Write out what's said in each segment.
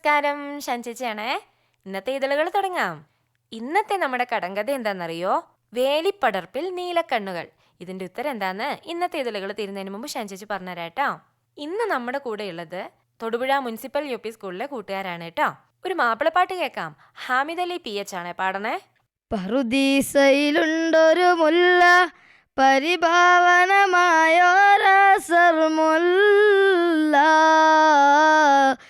നമസ്കാരം ഷാൻചേച്ചിയാണേ. ഇന്നത്തെ ഇതളുകൾ തുടങ്ങാം. ഇന്നത്തെ നമ്മുടെ കടങ്കഥ എന്താണെന്നറിയോ? വേലിപ്പടർപ്പിൽ നീലക്കണ്ണുകൾ. ഇതിന്റെ ഉത്തരം എന്താന്ന് ഇന്നത്തെ ഇതളുകൾ തീരുന്നതിന് മുമ്പ് ഷാൻചേച്ചി പറഞ്ഞുതരാട്ടോ. ഇന്ന് നമ്മുടെ കൂടെ ഉള്ളത് തൊടുപുഴ മുനിസിപ്പൽ യു പി സ്കൂളിലെ കൂട്ടുകാരാണ് കേട്ടോ. ഒരു മാപ്പിളപ്പാട്ട് കേൾക്കാം. ഹാമിദ് അലി പി എച്ച് ആണ് പാടണേ. പറുദീസയിലുണ്ടൊരു മുല്ല പരിഭാവനമായൊരസർമുല്ല പരിശോഭിതമാണ്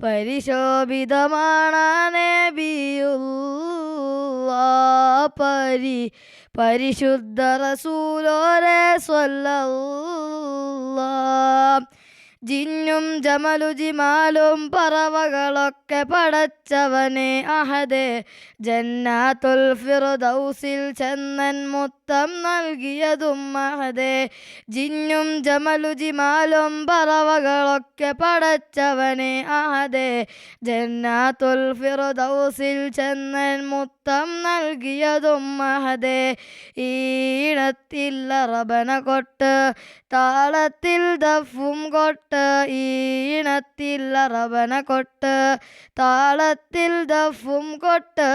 പരിശോഭിതമാണ് പരി പരിശുദ്ധ റസൂലോരെ സ്വല്ല ജിന്നും ജമലുജിമാലും പറവകളൊക്കെ പടച്ചവനെ അഹദേ. ജന്നാത്തുൽ ഫിറുദൗസിൽ ചെന്നൻ മുത്തം നൽകിയതും അഹദേ ജിന്നും ജമലുജിമാലും പറവകളൊക്കെ പടച്ചവനെ അഹദേ ജന്നാത്തുൽ ഫിറുദൗസിൽ ചെന്നൻ മുത്തം നൽകിയതും മഹദേ ഈണത്തിൽ അറബന കൊട്ട് താളത്തിൽ ദഫും കൊട്ട് ഈണത്തിൽ അറബന കൊട്ട് താളത്തിൽ ദഫും കൊട്ട്.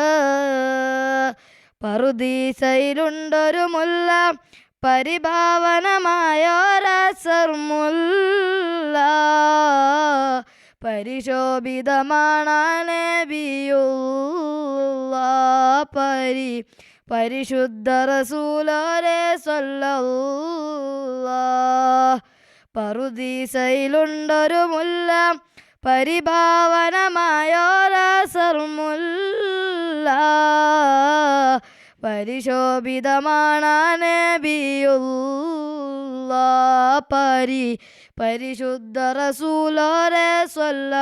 പറുദീസയിലുണ്ടൊരു മുല്ല പരിഭാവനമായോരസർമുല്ല പരിശോഭിതമാണ് നബിയുള്ള പരി പരിശുദ്ധ റസൂലോരെ സ്വല്ല പറുദീസയിലുണ്ടൊരു മുല്ല പരിഭാവനമായൊരസർമുല്ല പരിശോഭിതമാണ് പരി പരിശുദ്ധ റസൂലോരെ സ്വല്ല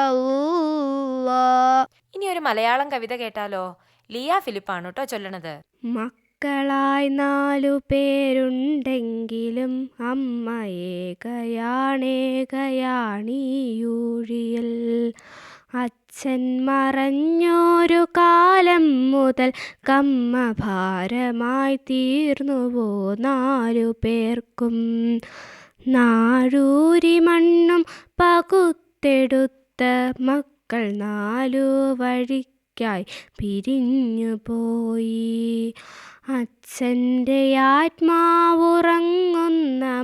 ഇനി ഒരു മലയാളം കവിത കേട്ടാലോ? ലിയ ഫിലിപ്പാണ് കേട്ടോ ചൊല്ലണത്. മക്കളായി നാലു പേരുണ്ടെങ്കിലും അമ്മയേകയാണേകയാണീയൂഴിയിൽ അച്ഛൻ മറഞ്ഞൊരു കാലം മുതൽ കമ്മ ഭാരമായി തീർന്നുവോ നാലു പേർക്കും. നാഴൂരി മണ്ണും പകുത്തെടുത്ത മക്കൾ നാലു വഴിക്കായി പിരിഞ്ഞു പോയി അച്ഛന്റെ ആത്മാവുറങ്ങുന്ന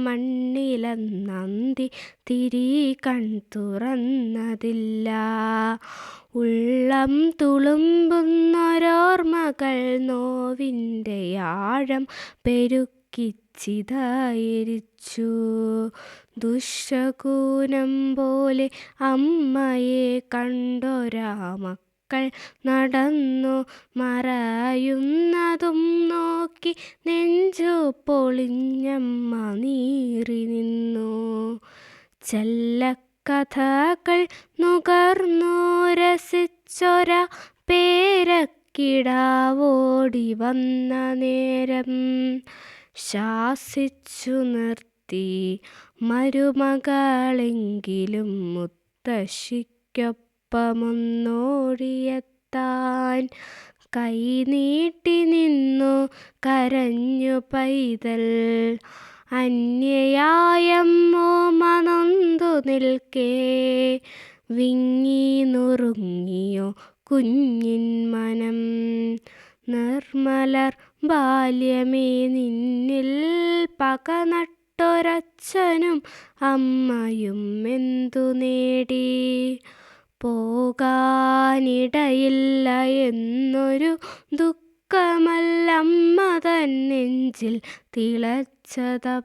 മണ്ണിലെന്നന്തി തിരി കൺ തുറന്നതില്ല ഉള്ളം തുളുമ്പുന്നൊരോർമ്മകൾ നോവിന്റെ ആഴം പെരുക്കിച്ചിതായിരിച്ചു. ദുശകൂനം പോലെ അമ്മയെ കണ്ടൊരാ മക്കൾ നടന്നു മറയുന്നതും നോക്കി നെഞ്ചു പൊളിഞ്ഞമ്മ നീറി നിന്നു. കഥകൾ നുകർന്നു രസിച്ചൊര പേരക്കിടാവോടി വന്ന നേരം ശാസിച്ചു നിർത്തി മരുമകളെങ്കിലും മുത്തശ്ശിക്കൊപ്പമൊന്നോടിയെത്താൻ കൈ നീട്ടി നിന്നു കരഞ്ഞു പൈതൽ. അന്യയായമ്മോ മനൊന്തു നിൽക്കേ വിങ്ങി നുറുങ്ങിയോ കുഞ്ഞിൻ മനം. നിർമ്മലർ ബാല്യമേ നിന്നിൽ പക നട്ടൊരച്ഛനും അമ്മയും എന്തു നേടി? പോകാനിടയില്ല എന്നൊരു ദുഃഖമല്ലമ്മ തൻ നെഞ്ചിൽ തിളച്ചതപ്പോൾ.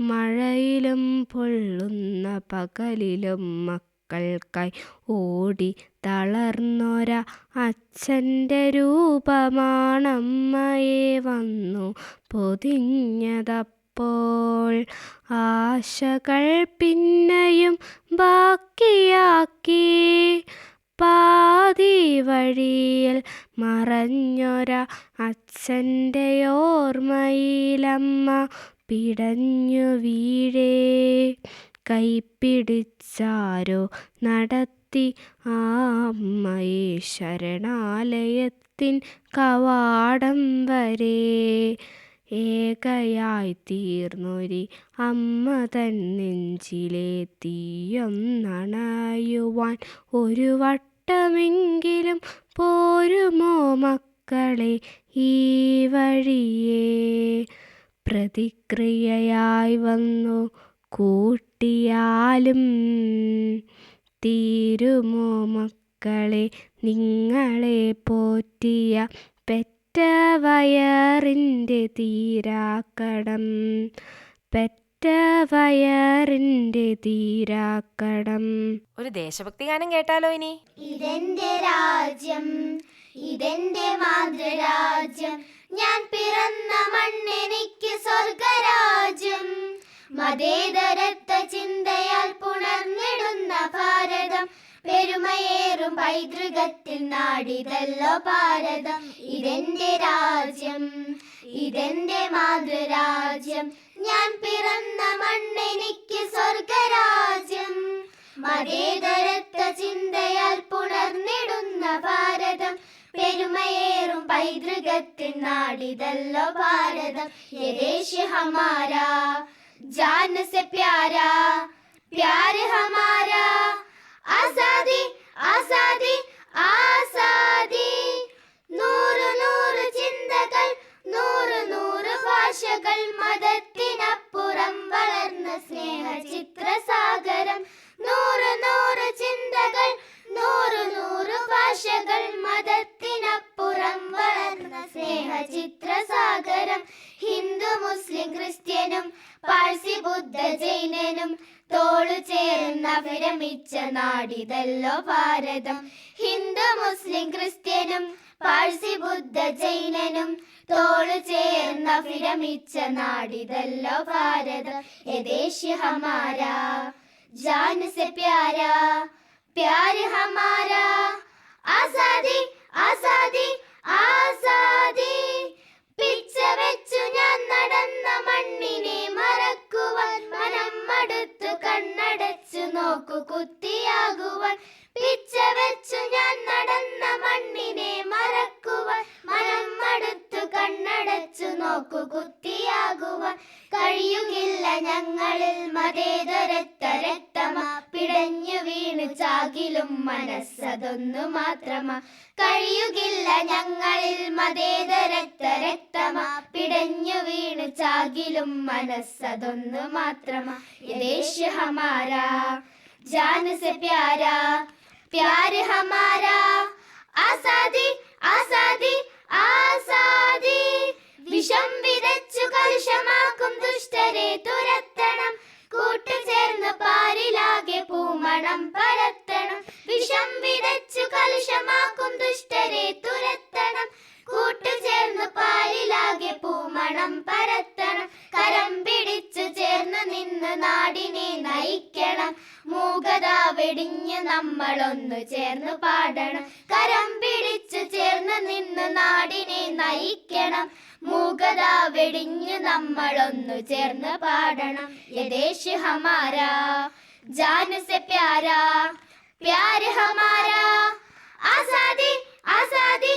മഴയിലും പൊള്ളുന്ന പകലിലും മക്കൾക്കായി ഓടി തളർന്നൊര അച്ഛന്റെ രൂപമാണമ്മയെ വന്നു പൊതിഞ്ഞതപ്പോൾ. ആശകൾ പിന്നെയും ബാക്കിയാക്കി പാതി വഴിയിൽ മറഞ്ഞൊര അച്ഛന്റെ ഓർമ്മയിലമ്മ പിടഞ്ഞു വീഴേ. കൈപ്പിടിച്ചാരോ നടത്തി ആ അമ്മയെ ശരണാലയത്തിൻ കവാടം വരെ. ഏകയായി തീർന്നൊരി അമ്മ തൻ നെഞ്ചിലെ തീയൊന്നണയുവാൻ ഒരു വട്ടമെങ്കിലും പോരുമോ മക്കളെ ഈ വഴിയേ? പ്രതിക്രിയയായി വന്നു കൂട്ടിയാലും തീരുമോ മക്കളെ നിങ്ങളെ പോറ്റിയ പെറ്റ വയറിന്റെ തീരാക്കടം പെറ്റ വയറിന്റെ തീരാക്കടം. ഒരു ദേശഭക്തി ഗാനം കേട്ടാലോ ഇനി? ഇതെന്റെ രാജ്യം ഇതെന്റെ മാതൃരാജ്യം. ഞാൻ പിറന്ന മണ്ണെനിക്ക് സ്വർഗരാജ്യം. മതേതരത്വ ചിന്തയാൽ പുണർന്നിടുന്ന ഭാരതം. പെരുമയേറും പൈതൃകത്തിൽ നാടിതല്ലോ ഭാരതം. ഇതെന്റെ രാജ്യം ഇതെന്റെ മാതൃരാജ്യം. ഞാൻ പിറന്ന മണ്ണെനിക്ക് സ്വർഗരാജ്യം. മതേതരത്വ ചിന്തയാൽ പുണർന്നിടുന്ന ഭാരതം. പെരുമയേറും പൈതൃകത്തിൽ നാടിതല്ലോ ഭാരതം. ഹമാരാ ജാൻ സെ പ്യാരാ പ്യാര ഹമാരാ. ആസാദി ആസാദി ആസാദി. നൂറ് നൂറ് ചിന്തകൾ നൂറ് നൂറ് ഭാഷകൾ മതത്തിനപ്പുറം വളർന്ന സ്നേഹ ചിത്രസാഗരം ജാൻ से प्यारा प्यार हमारा। ആസാദി ആസാദി ആസാദി പിച്ച വെച്ചു ഞാൻ നടന്ന മണ്ണിനെ മറക്കുവാൻ മനം മടുത്തു കണ്ണടച്ചു നോക്കു കുത്തിയാകുവാൻ. പിച്ച വെച്ചു ഞാൻ നടന്ന മണ്ണിനെ മറക്കുവാൻ മനം മടുത്തു കണ്ണടച്ചു നോക്കു കുത്തിയാകുവാൻ. കഴിയുകില്ല ഞങ്ങളിൽ മതേതരത്ത രക്തമാ. പിടഞ്ഞു വീണു ചാകിലും മനസ്സതൊന്നു മാത്രമാ. കഴിയുകില്ല ഞങ്ങളിൽ മതേതരത്ത രക്തമാ. പിടഞ്ഞു വീണു ചാകിലും മനസ്സതൊന്നു മാത്രമാ. യദേശ് ഹമാരാ ജാന സെ പ്യാരാ. പ്യാര ഹമാരാ ആസാദി ആസാദി ആസാദി. വിഷം വിതച്ചു കലുഷമാക്കും ദുഷ്ടരെ തുരത്തണം. കൂട്ടുചേർന്ന് പാരിലാകെ പൂമണം പരത്തണം. വിഷം വിതച്ചു കലുഷമാക്കും ദുഷ്ടരെ തുരത്തണം. കൂട്ടുചേർന്ന് പാലിലാകെ പൂമണം പരത്തണം. കരം പിടിച്ചു ചേർന്ന് നിന്ന് നാടിനെ നയിക്കണം. മൂകത വെടിഞ്ഞ് നമ്മളൊന്നു ചേർന്ന് പാടണം. കരം പിടിച്ചു ചേർന്ന് നിന്ന് നാടിനെ നയിക്കണം. മൂകത വെടിഞ്ഞ് നമ്മളൊന്നു ചേർന്ന് പാടണം. യദേശ് ഹമാരാ ജാൻ സെ പ്യാരാ പ്യാര് ഹമാരാ. ആസാദി ആസാദി.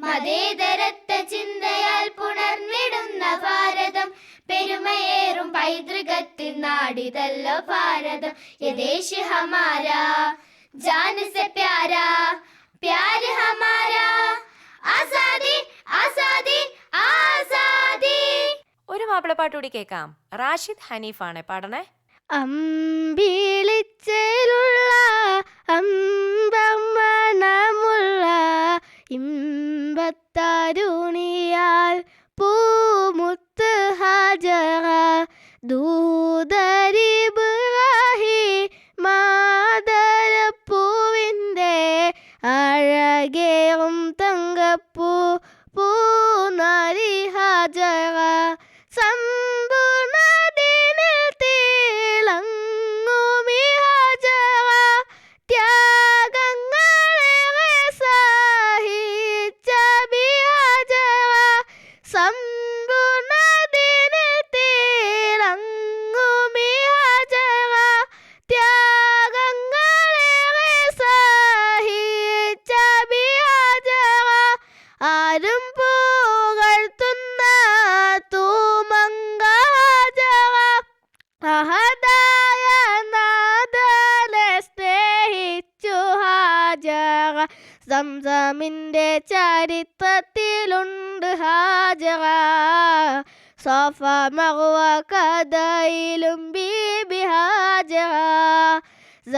മതേതരത്വ ചിന്തയാൽ പുണർന്നിടുന്ന ഭാരതം. പെരുമയേറും പൈതൃകത്തിൽ നാടിതല്ലോ ഭാരതം. യദേശ് ഹമാരാ ജാൻ സെ പ്യാരാ പ്യാര് ഹമാരാ. ആസാദി ആസാദി ആസാദി. ഒരു മാപ്പിളപ്പാട്ട് കൂടി കേൾക്കാം. റാഷിദ് ഹനീഫാണ് പാടണേ. അമ്പിളിച്ചേലുള്ള അമ്പം മണമുള്ള ഇമ്പത്തരുണിയാൽ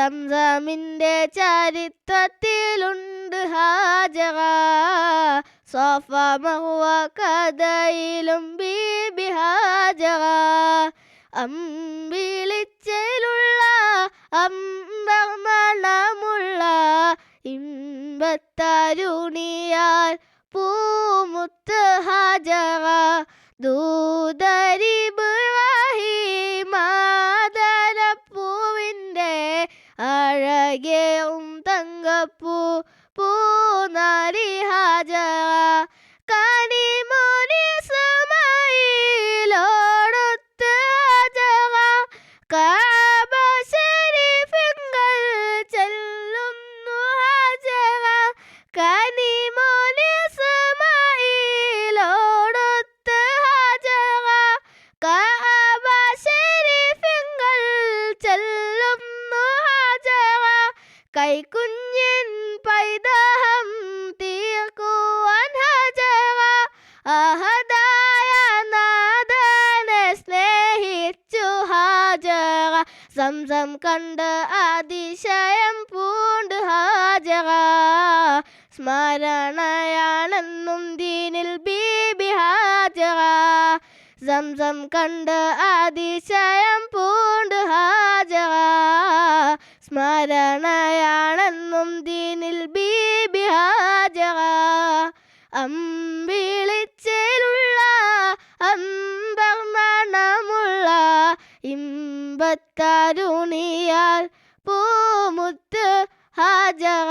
സംസമിന്റെ ചരിത്രത്തിലുണ്ട് ഹാജറ. സോഫ മഹുവ കഥയിലും ബീബി ഹാജറ. അമ്പിളിച്ചലുള്ള അമ്പർ മണമുള്ള ഇമ്പത്തരുണിയാൽ പൂമുത്ത് ഹാജറ. ദൂതരിബ്രാഹി 내게 온당가부 보나리 하자. സ്മരണയാണെന്നും ദീനിൽ ബീബി സംസം കണ്ട് അതിശയം പൂണ്ട് ഹാജറ. സ്മരണയാണെന്നും ദീനിൽ ബീബി ഹാജറ. അമ്പിളിച്ചേലുള്ള അമ്പർ മണമുള്ള ഇമ്പത്തരുണിയാൽ പൂമുത്ത് ഹാജറ.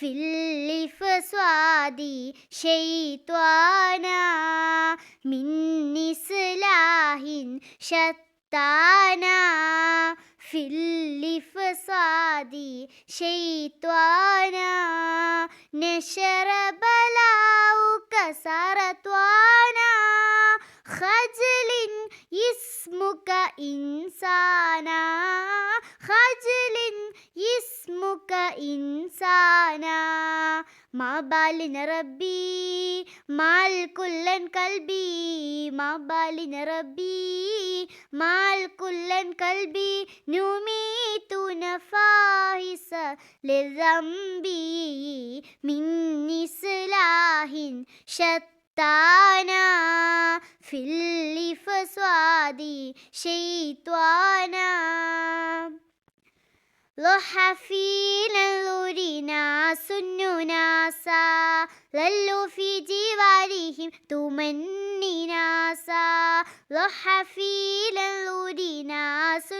في الفساد شيطانا من إصلاح شتانا في الفساد شيطانا نشر بلاؤك سرطانا بالي ربي مع الكل قلبي مع بالي ربي مع الكل قلبي نميت نفاحس لذنبي مني سلاح شتانا في الفسواد شيطانا لحفينا ناس ناسا ظلوا في جوارهم تمني ناسا ضحى فينا الغر ناس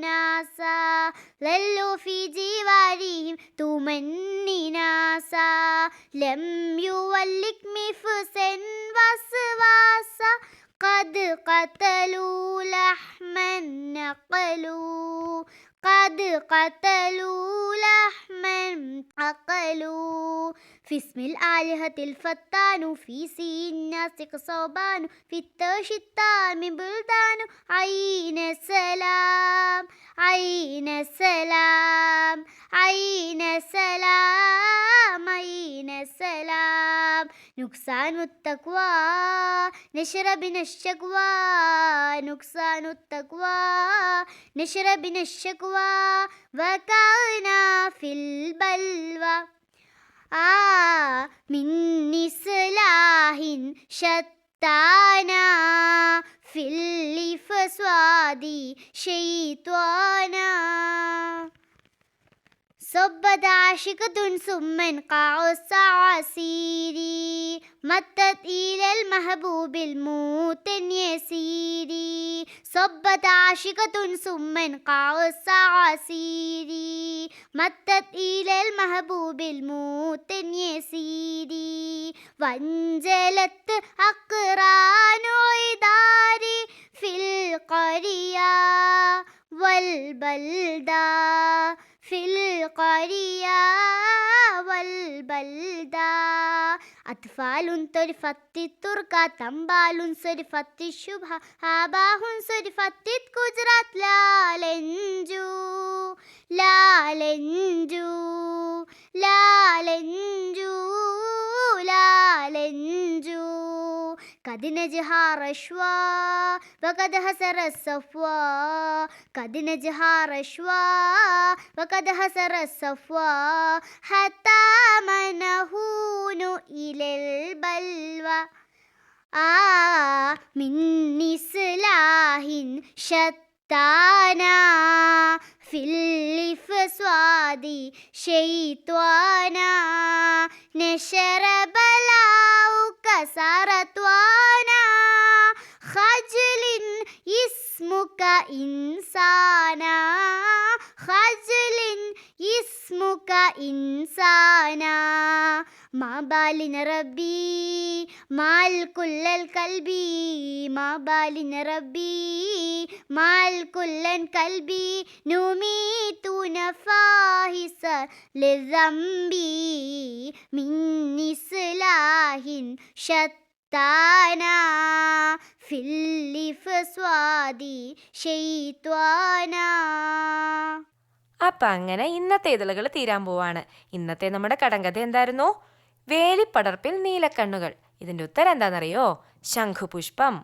ناسا ظلوا في جوارهم تمني ناسا لم يولك مفسا وسواسا قد قتلوا لحما نقلوا قد قتلوا لحما أقلوا في اسم الآلهة الفتان في سين ناسق صوبان في التاش التام بلدان. عين السلام عين السلام عين السلام عين السلام نقصان التقوى نشرب من الشكوى نقصان التقوى نشرب من الشكوى وقعنا في البلوى. آه من إصلاح شتانا في الفساد شيطانا صبت عاشقة ثم انقع السعاسير متت إلى المحبوب الموت يسير صبت عاشقة ثم انقع السعاسير متت إلى المحبوب الموت يسير وانزلت أقران عداري في القرية والبلدة. في القرية والبلدة أطفال طرفت التركة تنبال صرفت الشبهة آباه صرفت الكجرات لا لنجو لا لنجو لا لنجو لا لنجو قد نجها رشوى وقد هسر الصفوى قد نجها رشوى وقد هسر الصفوى حتى ما نهون إلى البلوى. آه من إصلاح شتانا. في الفساد شيطانا. نشر بلاؤك سرطوانا خجل اسمك إنسانا خجل اسمك إنسانا ما بالنا ربي مال كل الكلب ما بالنا ربي مال كل الكلب نميت نفاهس للذنب من إصلاح شتانا في الفساد شيطانا അപ്പൊ അങ്ങനെ ഇന്നത്തെ ഇതളുകൾ തീരാൻ പോവാണ് ഇന്നത്തെ നമ്മുടെ കടങ്കഥ എന്തായിരുന്നു വേലിപ്പടർപ്പിൽ നീലക്കണ്ണുകൾ. ഇതിന്റെ ഉത്തരം എന്താണെന്നറിയോ? ശംഖുപുഷ്പം.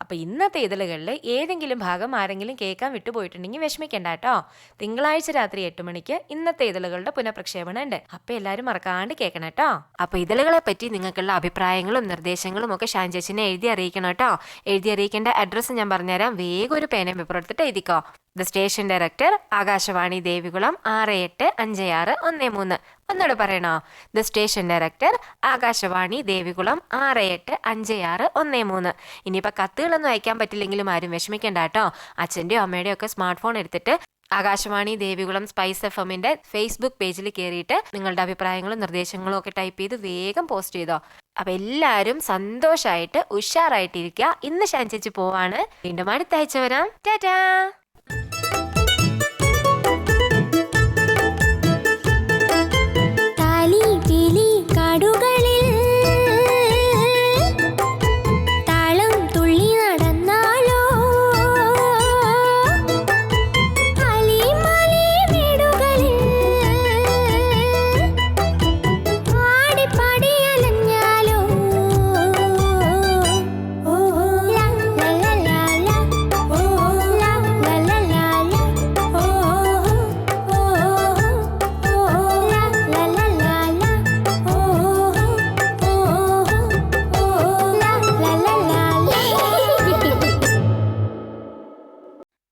അപ്പൊ ഇന്നത്തെ ഇതളുകളിൽ ഏതെങ്കിലും ഭാഗം ആരെങ്കിലും കേൾക്കാൻ വിട്ടുപോയിട്ടുണ്ടെങ്കിൽ വിഷമിക്കണ്ട കേട്ടോ. തിങ്കളാഴ്ച രാത്രി എട്ട് മണിക്ക് ഇന്നത്തെ ഇതളുകളുടെ പുനഃപ്രക്ഷേപണം ഉണ്ട്. അപ്പൊ എല്ലാവരും മറക്കാണ്ട് കേൾക്കണം കേട്ടോ. അപ്പൊ ഇതളുകളെ പറ്റി നിങ്ങൾക്കുള്ള അഭിപ്രായങ്ങളും നിർദ്ദേശങ്ങളും ഒക്കെ ഷാൻ എഴുതി അറിയിക്കണം കേട്ടോ. എഴുതി അറിയിക്കേണ്ട അഡ്രസ്സ് ഞാൻ പറഞ്ഞുതരാം. വേഗം ഒരു പേനയും പേപ്പർ എടുത്തിട്ട് എഴുതിക്കോ. The station director Akashvani Devikulam ആറ് എട്ട് അഞ്ച് ആറ് ഒന്ന് മൂന്ന്. ഒന്നുകൂടെ പറയണോ? The station director Akashvani Devikulam ആറ് എട്ട് അഞ്ച് ആറ് ഒന്ന് മൂന്ന്. ഇനിയിപ്പോൾ കത്തുകളൊന്നും അയക്കാൻ പറ്റില്ലെങ്കിലും ആരും വിഷമിക്കേണ്ട കേട്ടോ. അച്ഛന്റെയോ അമ്മയുടെയോ ഒക്കെ സ്മാർട്ട് ഫോൺ എടുത്തിട്ട് ആകാശവാണി ദേവികുളം സ്പൈസ് എഫ് എമ്മിന്റെ ഫേസ്ബുക്ക് പേജിൽ കയറിയിട്ട് നിങ്ങളുടെ അഭിപ്രായങ്ങളും നിർദ്ദേശങ്ങളും ഒക്കെ ടൈപ്പ് ചെയ്ത് വേഗം പോസ്റ്റ് ചെയ്തോ. അപ്പം എല്ലാവരും സന്തോഷമായിട്ട് ഉഷാറായിട്ടിരിക്കുക. ഇന്ന് ചേച്ചി പോവാണ്. വീണ്ടും അടുത്ത വരാം. ടാറ്റാ!